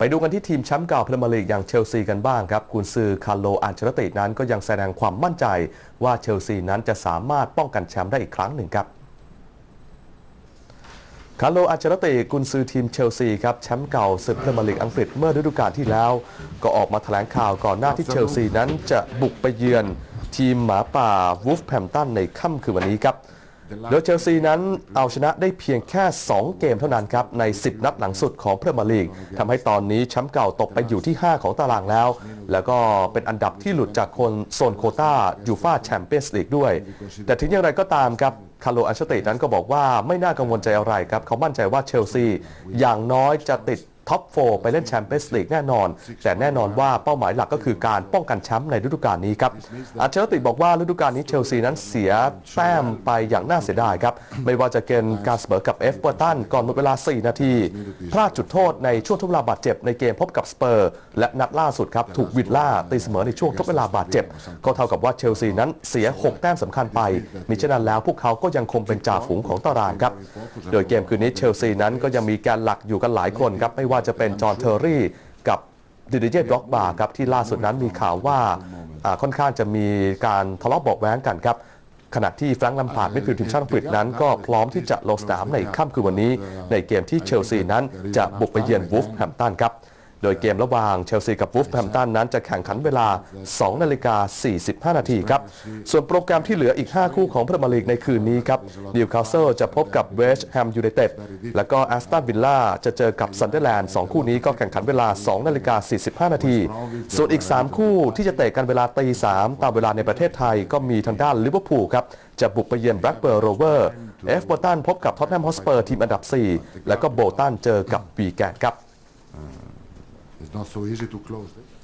ไปดูกันที่ทีมแชมป์เก่าพรีเมียร์ลีกอย่างเชลซีกันบ้างครับกุนซือคาร์โลอันเชลตินั้นก็ยังแสดงความมั่นใจว่าเชลซีนั้นจะสามารถป้องกันแชมป์ได้อีกครั้งหนึ่งครับคาร์โลอันเชลติกุนซือทีมเชลซีครับแชมป์เก่าศึกพรีเมียร์ลีกอังกฤษเมื่อฤดูกาลที่แล้ว ก็ออกมาแถลงข่าวก่อนหน้าที่เชลซีนั้นจะบุกไปเยือนทีมหมาป่าวูฟแ a มตันในค่ำคืนวันนี้ครับ โดยเชลซีนั้นเอาชนะได้เพียงแค่ 2 เกมเท่านั้นครับ ใน 10 นัดหลังสุดของพรีเมียร์ลีกทำให้ตอนนี้แชมป์เก่าตกไปอยู่ที่ 5 ของตารางแล้ว แล้วก็เป็นอันดับที่หลุดจากคนโซนโควต้ายูฟาแชมเปี้ยนส์ลีกด้วย แต่ถึงอย่างไรก็ตามครับคาร์โลอันเชลตินั้นก็บอกว่าไม่น่ากังวลใจอะไรครับ เขามั่นใจว่าเชลซีอย่างน้อยจะติด ท็อป4ไปเล่นแชมเปี้ยนส์ลีกแน่นอน แต่แน่นอนว่าเป้าหมายหลักก็คือการป้องกันแชมป์ในฤดูกาลนี้ครับอันเชลติบอกว่าฤดูกาลนี้เชลซีนั้นเสียแต้มไปอย่างน่าเสียดายครับ ไม่ว่าจะเป็นการเสมอกับเอฟเวอร์ตันก่อนหมดเวลา 4 นาที พลาดจุดโทษในช่วงทดเวลาบาดเจ็บในเกมพบกับสเปอร์ และนัดล่าสุดครับถูกวิลล่าตีเสมอในช่วงทดเวลาบาดเจ็บ ก็เท่ากับว่าเชลซีนั้นเสีย 6 แต้มสำคัญไป มิฉะนั้นแล้วพวกเขาก็ยังคงเป็นจ่าฝูงของตารางครับ โดยเกมคืนนี้เชลซีนั้นก็ยังมีแการหลักอยู่กันหลายคนครับไม่ว่าจะเป็นจอห์นเทอร์รี่กับดิดิเจด็อกบาร์ครับที่ล่าสุดนั้นมีข่าวว่าอ่าค่อนข้างจะมีการทะเลาะเบาะแว้งกันครับขณะที่แฟรงค์ลัมพาร์ดมิดฟิลด์ทีมชาติอังกฤษนั้นก็พร้อมที่จะลงสนามในค่ำคืนวันนี้ ในเกมที่เชลซีนั้นจะบุกไปเยือนวูฟแฮมตันครับ โดยเกมระหว่างเชลซีกับวูฟแฮมตันนั้นจะแข่งขันเวลา 2 นาฬิกา 45 นาทีครับ ส่วนโปรแกรมที่เหลืออีก 5 คู่ของพรีเมียร์ลีกในคืนนี้ครับนิวคาสเซิลจะพบกับเวสต์แฮมยูไนเต็ดแล้วก็แอสตันวิลล่าจะเจอกับซันเดอร์แลนด์2คู่นี้ก็แข่งขันเวลา 2 นาฬิกา 45 นาที ส่วนอีก 3 คู่ที่จะเตะกันเวลาตี3ตามเวลาในประเทศไทยก็มีทางด้านลิเวอร์พูลครับจะบุกไปเยือนแบล็กเบิร์โรเวอร์เอฟเบอร์ตันพบกับท็อตแนมฮอสเปอร์ทีมอันดับ 4 แล้วก็โบตันเจอกับวีแกนครับ It's not so easy to close this.